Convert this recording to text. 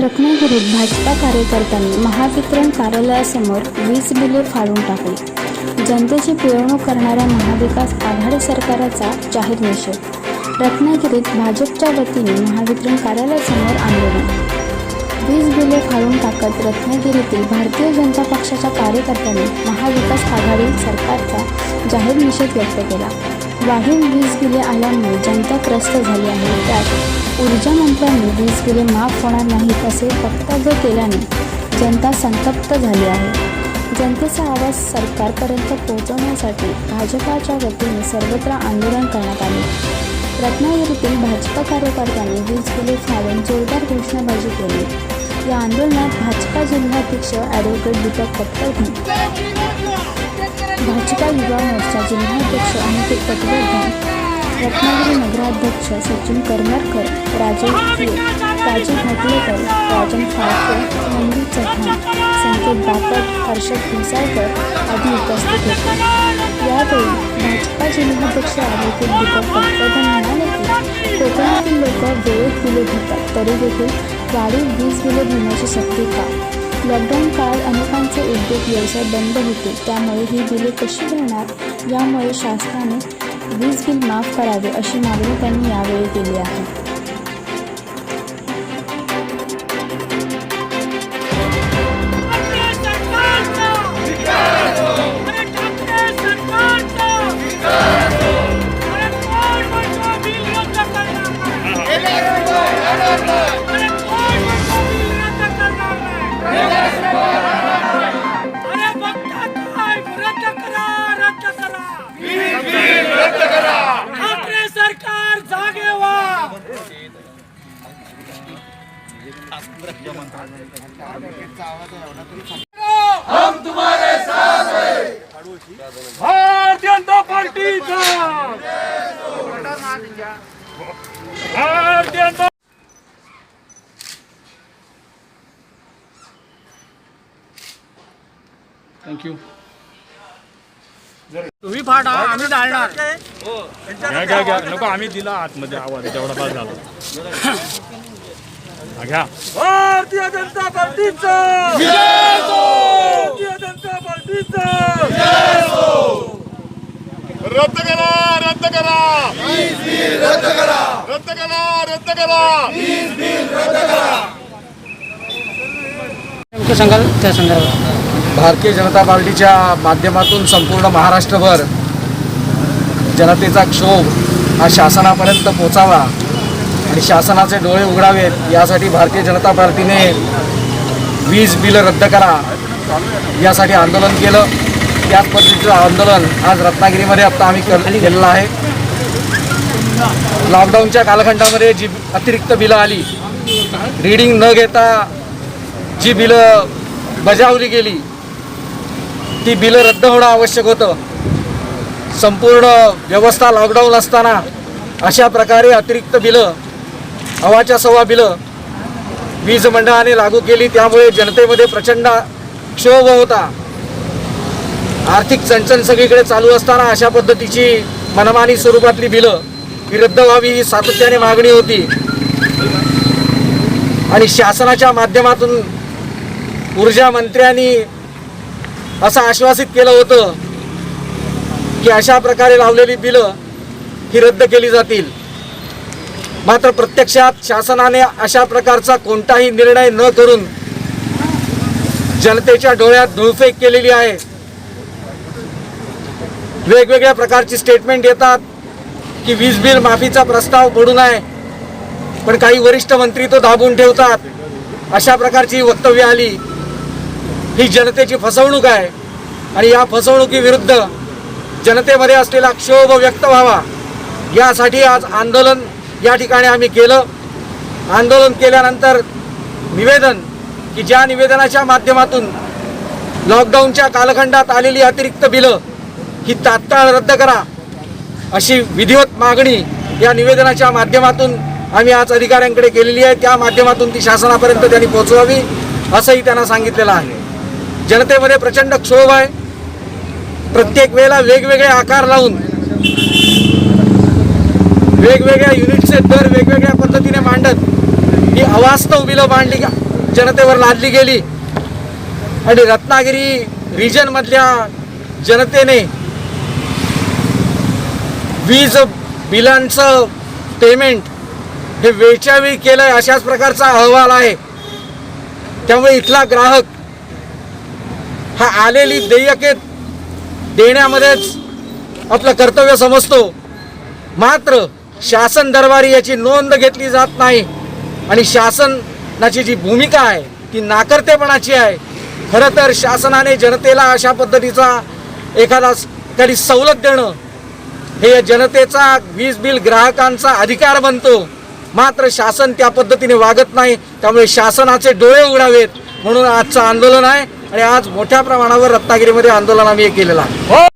रत्नागिरीत भाजपा कार्यकर्त्यांनी महावितरण कार्यालयासमोर वीज बिले फाडून टाकली. जनतेची पिळवणूक करणाऱ्या महाविकास आघाडी सरकारचा जाहीर निषेध. रत्नागिरीत भाजपच्या वतीने महावितरण कार्यालयासमोर आंदोलन. वीज बिले फाडून टाकत रत्नागिरीतील भारतीय जनता पक्षाच्या कार्यकर्त्यांनी महाविकास आघाडी सरकारचा जाहीर निषेध व्यक्त केला. वाढीव वीज बिले आल्यामुळे जनता त्रस्त झाली आहे. त्यात ऊर्जा मंत्र्यांनी वीज बिले माफ होणार नाहीत असे वक्तव्य केल्याने जनता संतप्त झाली आहे. जनतेचा आवाज सरकारपर्यंत पोहोचवण्यासाठी भाजपाच्या वतीने सर्वत्र आंदोलन करण्यात आले. रत्नागिरीतील भाजपा कार्यकर्त्यांनी वीज बिले फाडून जोरदार घोषणाबाजी केली. या आंदोलनात भाजपा जिल्हाध्यक्ष ॲडव्होकेट दीपक पटवर्धन भाजपा युवा मोर्चा जिल्हाध्यक्ष अनिकेत पटवर्धन रत्नागिरी नगराध्यक्ष सचिन करमरकर राजेश फिर राजीव घाटलेकर राजन फाळके मंदिर चव्हाण संकेत बापट हर्षद घोसाळकर आदी उपस्थित होते. यावेळी भाजपा जिल्हाध्यक्ष ॲडव्होकेट दीपक पटवर्धन म्हणाले की कोकणातील लोक वेळेत बिले भरतात तरी देखील वाढीव वीज बिले भरण्याची शक्ती का लॉकडाऊन काळात अनेकांचे उद्योग व्यवसाय बंद होते. त्यामुळे ही बिले कशी भरणार? यामुळे शासनाने वीज बिल माफ करावे अशी मागणी त्यांनी यावेळी केली आहे. भारतीय जनता पार्टीचा भारतीय जनता थँक्यू तुम्ही फाटा आम्ही जाळणार. घ्या घ्या घ्या. नको आम्ही दिला आतमध्ये आवाज तेवढा पास झाला. हा, घ्या भारतीय जनता पार्टीचा! भारतीय जनता पार्टीचा! रद्द करा रद्द करा! रद्द करा! रद्द करा रद्द करा! नेमकं सांगाल त्या संदर्भात? भारतीय जनता पार्टीच्या माध्यमातून संपूर्ण महाराष्ट्रभर जनतेचा क्षोभ हा शासनापर्यंत पोचावा. आणि शासनाचे डोळे उघडावेत. यासाठी भारतीय जनता पार्टीने वीज बिल रद्द करा. यासाठी आंदोलन केलं. त्याच पद्धतीचं आंदोलन आज रत्नागिरीमध्ये आत्ता आम्ही केलेलं आहे. लॉकडाऊनच्या कालखंडामध्ये जी अतिरिक्त बिलं आली रीडिंग न घेता जी बिलं बजावली गेली ती बिलं रद्द होणं आवश्यक होतं. संपूर्ण व्यवस्था लॉकडाऊन असताना अशा प्रकारे अतिरिक्त बिलं हवाच्या सव्वा बिलं वीज मंडळाने लागू केली त्यामुळे जनतेमध्ये प्रचंड क्षोभ होता. आर्थिक चणचण सगळीकडे चालू असताना अशा पद्धतीची मनमानी स्वरूपातली बिलं ही रद्द व्हावी ही सातत्याने मागणी होती. आणि शासनाच्या माध्यमातून ऊर्जा मंत्र्यांनी असं आश्वासित केलं होतं की अशा प्रकारे लावलेली बिलं ही रद्द केली जातील. मात्र प्रत्यक्षात शासनाने अशा प्रकारचा कोणताही निर्णय न करून जनतेच्या डोळ्यात धुळफेक केलेली आहे. वेगवेगळ्या प्रकारची स्टेटमेंट येतात की वीज बिल माफीचा प्रस्ताव पडू नये पण काही वरिष्ठ मंत्री तो दाबून ठेवतात. अशा प्रकारची वक्तव्य आली. ही जनतेची फसवणूक आहे आणि या फसवणुकीविरुद्ध जनतेमध्ये असलेला क्षोभ व्यक्त व्हावा. यासाठी आज आंदोलन या ठिकाणी आम्ही केलं. आंदोलन केल्यानंतर निवेदन की ज्या निवेदनाच्या माध्यमातून लॉकडाऊनच्या कालखंडात आलेली अतिरिक्त बिलं ही तात्काळ रद्द करा अशी विधिवत मागणी या निवेदनाच्या माध्यमातून आम्ही आज अधिकाऱ्यांकडे केलेली आहे. त्या माध्यमातून ती शासनापर्यंत त्यांनी पोहोचवावी असंही त्यांना सांगितलेलं आहे. जनतेमध्ये प्रचंड क्षोभ आहे. प्रत्येक वेळेला वेगवेगळे आकार लावून वेगवेगळ्या युनिटचे दर वेगवेगळ्या पद्धतीने मांडत ही अवास्तव बिलं मांडली जनतेवर लादली गेली. आणि रत्नागिरी रिजनमधल्या जनतेने वीज बिलांचं पेमेंट हे वेळच्या वेळी केलंय अशाच प्रकारचा अहवाल आहे. त्यामुळे इथला ग्राहक हा आलेली देयके देण्यामध्येच आपलं कर्तव्य समजतो. मात्र शासन दरबारी याची नोंद घेतली जात नाही. आणि शासनाची जी भूमिका आहे ती नाकर्तेपणाची आहे. खरं तर शासनाने जनतेला अशा पद्धतीचा एखादा एखादी सवलत देणं हे जनतेचा वीज बिल ग्राहकांचा अधिकार बनतो. मात्र शासन त्या पद्धतीने वागत नाही त्यामुळे शासनाचे डोळे उघडावेत म्हणून आजचं आंदोलन आहे आणि आज मोठ्या प्रमाणावर रत्नागिरीमध्ये आंदोलन आम्ही केलेला केलेलं आहे.